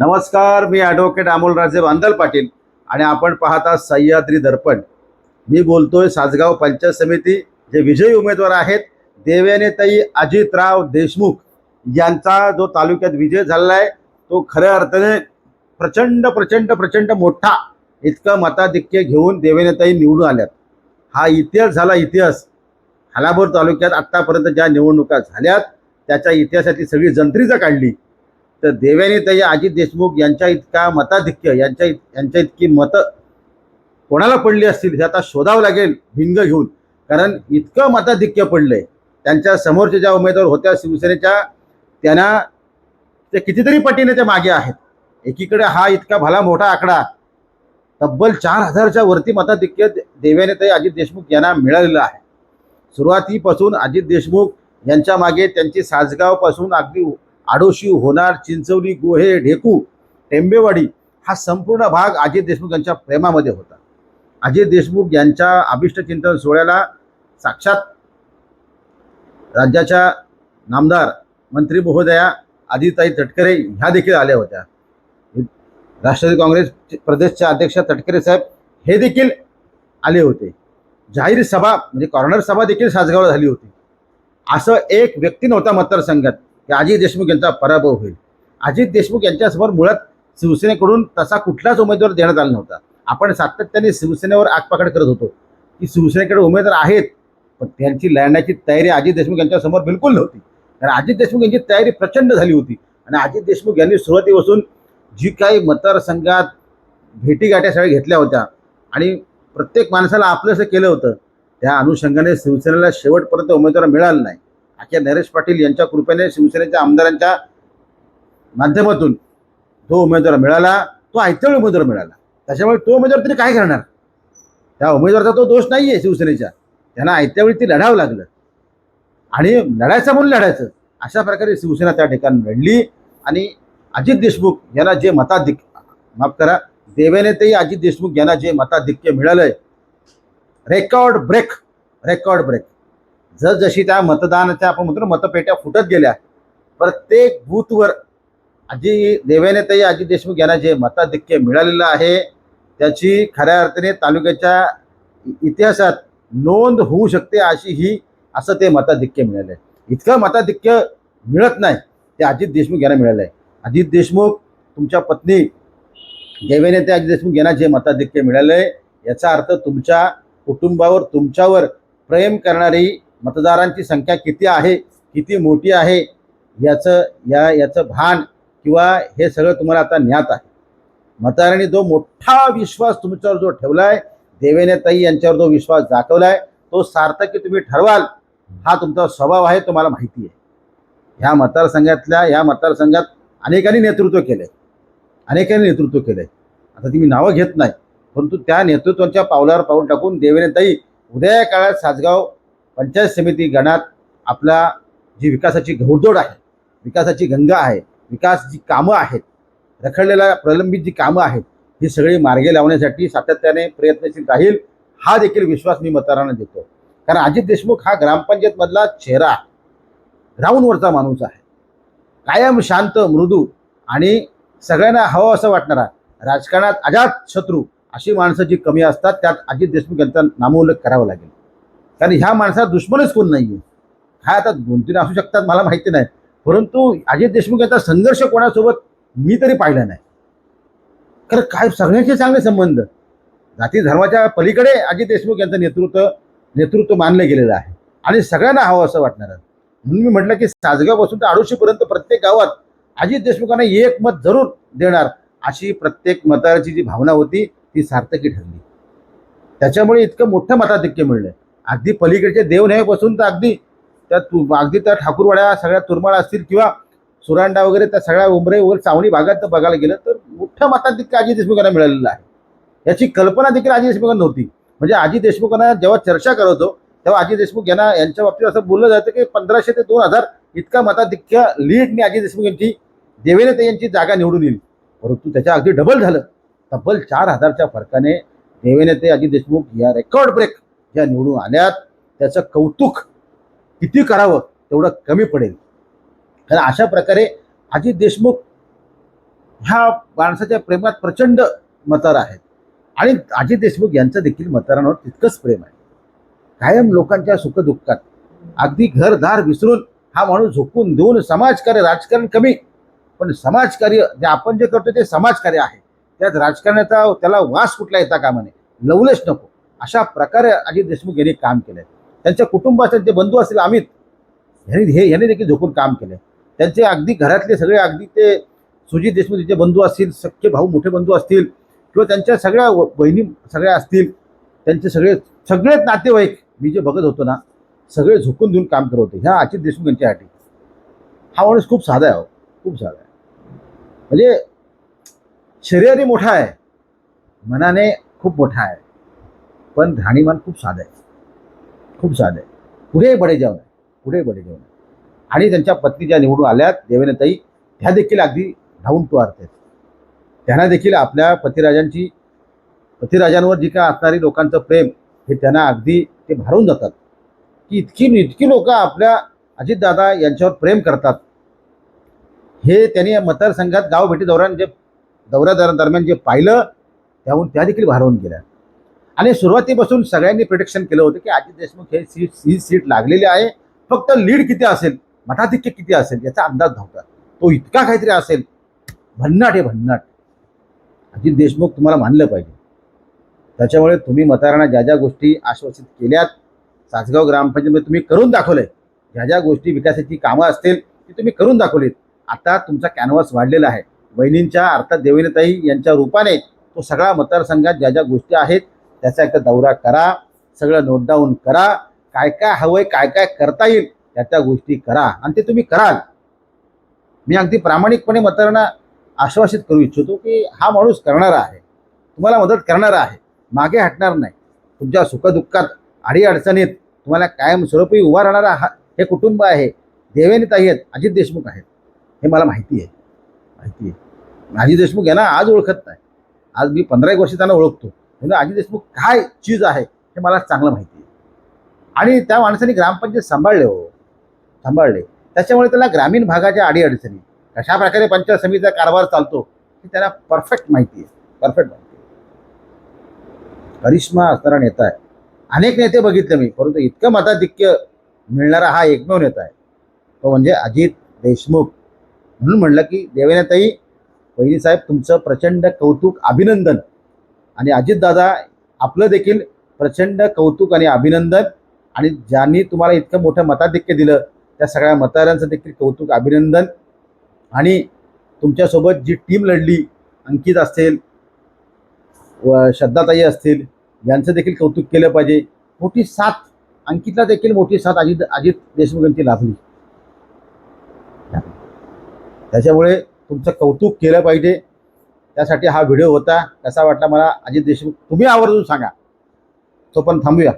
नमस्कार मी ॲडव्होकेट अमोलराजे बांदल पाटील आणि आपण पाहता सह्याद्री दर्पण. मी बोलतोय सासगाव पंचायत समिती जे विजयी उमेदवार आहेत देवेनेताई अजितराव देशमुख यांचा जो तालुक्यात विजय झालेला आहे तो खऱ्या अर्थाने प्रचंड प्रचंड प्रचंड मोठा इतकं मताधिक्य घेऊन देवेनेताई निवडून आल्यात. हा इतिहास झाला इतिहास. हालापूर तालुक्यात आत्तापर्यंत ज्या निवडणुका झाल्यात त्याच्या इतिहासातली सगळी जंत्रीजा काढली. तर देवेनेताई अजित देशमुख यांच्या इतका मताधिक्य यांच्या इत यांच्या इतकी मतं कोणाला पडली असतील हे आता शोधावं लागेल भिंग घेऊन. कारण इतकं मताधिक्य पडलं आहे त्यांच्या समोरच्या ज्या उमेदवार होत्या शिवसेनेच्या त्यांना ते कितीतरी पटीने ते मागे आहेत. एकीकडे हा इतका भला मोठा आकडा तब्बल चार हजारच्या वरती मताधिक्य देव्याने ते अजित देशमुख यांना मिळालेलं आहे. सुरुवातीपासून अजित देशमुख यांच्या मागे त्यांची सासगावपासून अगदी आडोशी होणार चिंचवली गोहे ढेकू टेंबेवाडी हा संपूर्ण भाग अजित देशमुख यांच्या प्रेमामध्ये होता. अजित देशमुख यांच्या अभिष्ट चिंतन सोहळ्याला साक्षात राज्याच्या नामदार मंत्री महोदया आदिताई तटकरे ह्या देखील आल्या होत्या. राष्ट्रवादी काँग्रेस प्रदेशचे अध्यक्ष तटकरे साहेब हे देखील आले होते. जाहीर सभा म्हणजे कॉर्नर सभा देखील सासगावला झाली होती. असं एक व्यक्ती नव्हता मतदारसंघात. की अजित देशमुख यांचा पराभव होईल. अजित देशमुख यांच्यासमोर मुळात शिवसेनेकडून तसा कुठलाच उमेदवार देण्यात आला नव्हता. आपण सातत्याने शिवसेनेवर आगपाकड करत होतो. की शिवसेनेकडे उमेदवार आहेत पण त्यांची लढण्याची तयारी अजित देशमुख यांच्यासमोर बिलकुल नव्हती. कारण अजित देशमुख यांची तयारी प्रचंड झाली होती. आणि अजित देशमुख यांनी सुरुवातीपासून जी काही मतदारसंघात भेटीगाठ्या सगळ्या घेतल्या होत्या आणि प्रत्येक माणसाला आपलंसं केलं होतं त्या अनुषंगाने शिवसेनेला शेवटपर्यंत उमेदवार मिळाला नाही. अख्या नरेश पाटील यांच्या कृपेने शिवसेनेच्या आमदारांच्या माध्यमातून जो उमेदवार मिळाला तो आयत्यावेळी उमेदवार मिळाला. त्याच्यामुळे तो उमेदवार तरी काय करणार? त्या उमेदवाराचा तो दोष नाही आहे शिवसेनेच्या त्यांना आयत्यावेळी ती लढावं लागलं. आणि लढायचं म्हणून लढायचं. अशा प्रकारे शिवसेना त्या ठिकाणी लढली. आणि अजित देशमुख यांना जे मताधिक्य माफ करा देवेनेतेही अजित देशमुख यांना जे मताधिक्य मिळालंय. रेकॉर्ड ब्रेक रेकॉर्ड ब्रेक जसजशी त्या मतदानाच्या आपण म्हणतो मतपेट्या फुटत गेल्या प्रत्येक बूथवर अजी देवेनेताई अजित देशमुख यांना जे मताधिक्य मिळालेलं आहे त्याची खऱ्या अर्थाने तालुक्याच्या इतिहासात नोंद होऊ शकते अशी ही असं ते मताधिक्य मिळालं आहे इतकं मताधिक्य मिळत नाही ते अजित देशमुख यांना मिळालं आहे अजित देशमुख तुमच्या पत्नी देवेनेते अजित देशमुख यांना जे मताधिक्य मिळालं आहे याचा अर्थ तुमच्या कुटुंबावर तुमच्यावर प्रेम करणारी मतदारांची संख्या किती आहे किती मोठी आहे याचं या याचं भान किंवा हे सगळं तुम्हाला आता ज्ञात आहे. मतदारांनी जो मोठा विश्वास तुमच्यावर जो ठेवला आहे देवेनेताई यांच्यावर जो विश्वास दाखवला आहे तो सार्थकी तुम्ही ठरवाल हा तुमचा स्वभाव आहे तुम्हाला माहिती आहे. ह्या मतदारसंघातल्या ह्या मतदारसंघात अनेकांनी नेतृत्व केलं आहे अनेकांनी नेतृत्व केलं आहे आता ती मी नावं घेत नाही परंतु त्या नेतृत्वाच्या पावलावर पाऊल टाकून देवेनेताई उद्या काळात सासगाव पंचायत समिती गणात आपला जी विकासाची घोडदोड आहे विकासाची गंगा आहे विकास जी कामं आहेत रखडलेल्या प्रलंबित जी कामं आहेत ही सगळी मार्गे लावण्यासाठी सातत्याने प्रयत्नशील राहील हा देखील विश्वास मी मतदारांना देतो. कारण अजित देशमुख हा ग्रामपंचायतमधला चेहरा राऊंडवरचा ग्राउंडवरचा माणूस आहे. कायम शांत मृदू आणि सगळ्यांना हवं असं वाटणारा राजकारणात अजात शत्रू अशी माणसं जी कमी असतात त्यात अजित देशमुख यांचा नामोल्लेख करावा लागेल. कारण ह्या माणसाला दुश्मनच कोण नाही आहे हा आता दोन तीन असू शकतात मला माहिती नाही. परंतु अजित देशमुख यांचा संघर्ष कोणासोबत मी तरी पाहिला नाही. कारण काय सगळ्यांचे चांगले संबंध. जाती धर्माच्या पलीकडे अजित देशमुख यांचं नेतृत्व नेतृत्व मानलं गेलेलं आहे. आणि सगळ्यांना हवं असं वाटणार म्हणून मी म्हटलं की सासगावपासून तर आडोशीपर्यंत प्रत्येक गावात अजित देशमुखांना एक मत जरूर देणार अशी प्रत्येक मतदाराची जी भावना होती ती सार्थकी ठरली. त्याच्यामुळे इतकं मोठं मताधिक्य मिळलं. अगदी पलीकडचे पलीकडच्या बसून तर अगदी त्या तु अगदी त्या ठाकूरवाड्या सगळ्या तुरमाळ असतील किंवा सुरांडा वगैरे त्या सगळ्या उमरे वगैरे चावणी भागात जर बघायला गेलं तर मोठ्या मतात मताधिक्य अजित देशमुखांना मिळालेलं आहे. याची कल्पना देखील अजित देशमुखांना नव्हती. म्हणजे अजित देशमुखांना जेव्हा चर्चा करत होतो तेव्हा अजित देशमुख यांना यांच्या बाबतीत असं बोललं जातं की पंधराशे ते दोन हजार इतका मताधिक्य लीडने अजित देशमुख यांची देवेनेते यांची जागा निवडून येईल. परंतु त्याच्या अगदी डबल झालं. तब्बल चार हजारच्या फरकाने देवेनेते अजित देशमुख या रेकॉर्ड ब्रेक ज्या निवडून आल्यात त्याचं कौतुक किती करावं तेवढं कमी पडेल. कारण अशा प्रकारे अजित देशमुख ह्या माणसाच्या प्रेमात प्रचंड मतार आहेत. आणि अजित देशमुख यांचं देखील मतदारांवर तितकंच प्रेम आहे. कायम लोकांच्या सुखदुःखात. अगदी घरदार विसरून हा माणूस झोकून देऊन समाजकार्य राजकारण कमी. पण समाजकार्य जे आपण जे करतो ते समाजकार्य आहे. त्यात राजकारणाचा त्याला वास कुठला येता कामा नये. लवलेच नको. अशा प्रकारे अजित देशमुख यांनी काम केलं त्यांच्या कुटुंबाचे जे बंधू असतील अमित ह्यांनी हे यांनी देखील झोकून काम केलं त्यांचे अगदी घरातले सगळे अगदी ते सुजित देशमुख त्यांचे बंधू असतील सख्खे भाऊ मोठे बंधू असतील किंवा त्यांच्या सगळ्या व- बहिणी सगळ्या असतील त्यांचे सगळे सगळेच नातेवाईक मी जे बघत होतो ना सगळे झुकून देऊन काम करत होते. ह्या अजित देशमुख यांच्यासाठी. हा माणूस खूप साधा आहे हो. खूप साधा आहे. म्हणजे शरीराने मोठा आहे. मनाने खूप मोठा आहे. पण राहणीमान खूप साधं आहे. खूप साधं आहे. पुढे बडे जाऊन आहे पुढे बडे जाऊन आहे आणि त्यांच्या पत्नी ज्या निवडून आल्यात देवेनताई ह्या देखील अगदी धावून टू आहेत. त्यांना देखील आपल्या पतिराजांची पतिराजांवर जी काय असणारी लोकांचं प्रेम हे त्यांना अगदी ते भारून जातात. की इतकी इतकी लोक आपल्या अजितदादा यांच्यावर प्रेम करतात. हे त्यांनी या मतदारसंघात गाव भेटी दौऱ्यान जे दौऱ्या दरम्यान जे पाहिलं त्याहून त्या देखील भारावून गेल्या. आणि सुरुवातीपासून सगळ्यांनी प्रिडिक्शन केलं होतं की अजित देशमुख हे सीट ही सीट लागलेली आहे. फक्त लीड किती असेल? मताधिक्य किती असेल? याचा अंदाज नव्हता. तो इतका काहीतरी असेल. भन्नाट हे भन्नाट. अजित देशमुख तुम्हाला मानलं पाहिजे. त्याच्यामुळे तुम्ही मतदारांना ज्या ज्या गोष्टी आश्वासित केल्यात सासगाव ग्रामपंचायतमध्ये तुम्ही करून दाखवलंय. ज्या ज्या गोष्टी विकासाची कामं असतील ती तुम्ही करून दाखवलीत. आता तुमचा कॅनव्हास वाढलेला आहे. बहिणींच्या अर्थात देवेनताई यांच्या रूपाने तो सगळा मतदारसंघात ज्या ज्या गोष्टी आहेत त्याचा एकदा दौरा करा सगळं नोट डाऊन करा काय काय हवंय काय काय करता येईल त्या त्या गोष्टी करा. आणि ते तुम्ही कराल. मी अगदी प्रामाणिकपणे मतदारांना आश्वासित करू इच्छितो की हा माणूस करणारा आहे. तुम्हाला मदत करणारा आहे. मागे हटणार नाही. तुमच्या सुखदुःखात आडी अडचणीत तुम्हाला कायमस्वरूपी उभा राहणारा हा हे कुटुंब आहे. देवेनीताई आहेत. अजित देशमुख आहेत. हे मला माहिती आहे. माहिती आहे. अजित देशमुख यांना आज ओळखत नाही. आज मी पंधरा एक वर्ष त्यांना ओळखतो. म्हणजे अजित देशमुख काय चीज आहे हे मला चांगलं माहिती आहे. आणि त्या माणसाने ग्रामपंचायत सांभाळले हो. सांभाळले. त्याच्यामुळे त्याला ग्रामीण भागाच्या अडीअडचणी कशा प्रकारे पंचायत समितीचा कारभार चालतो हे त्याला परफेक्ट माहिती आहे. परफेक्ट माहिती आहे. करिश्मा असणारा नेता आहे. अनेक नेते बघितले मी परंतु इतकं मताधिक्य मिळणारा हा एकमेव नेता आहे. तो म्हणजे अजित देशमुख. म्हणून म्हणलं की देवेनेताई साहेब तुमचं प्रचंड कौतुक अभिनंदन. आणि अजितदादा आपलं देखील प्रचंड कौतुक आणि अभिनंदन. आणि ज्यांनी तुम्हाला इतकं मोठं मताधिक्य दिलं त्या सगळ्या मतदारांचं देखील कौतुक अभिनंदन. आणि तुमच्यासोबत जी टीम लढली अंकित असतील व श्रद्धाताई असतील यांचं देखील कौतुक केलं पाहिजे. मोठी साथ अंकितला देखील मोठी साथ अजित अजित देशमुख यांची लाभली. त्याच्यामुळे तुमचं कौतुक केलं पाहिजे. त्यासाठी हा व्हिडिओ होता. कसा वाटला मला अजित देशमुख? तुम्ही आवर्जून सांगा. तो पण थांबूया.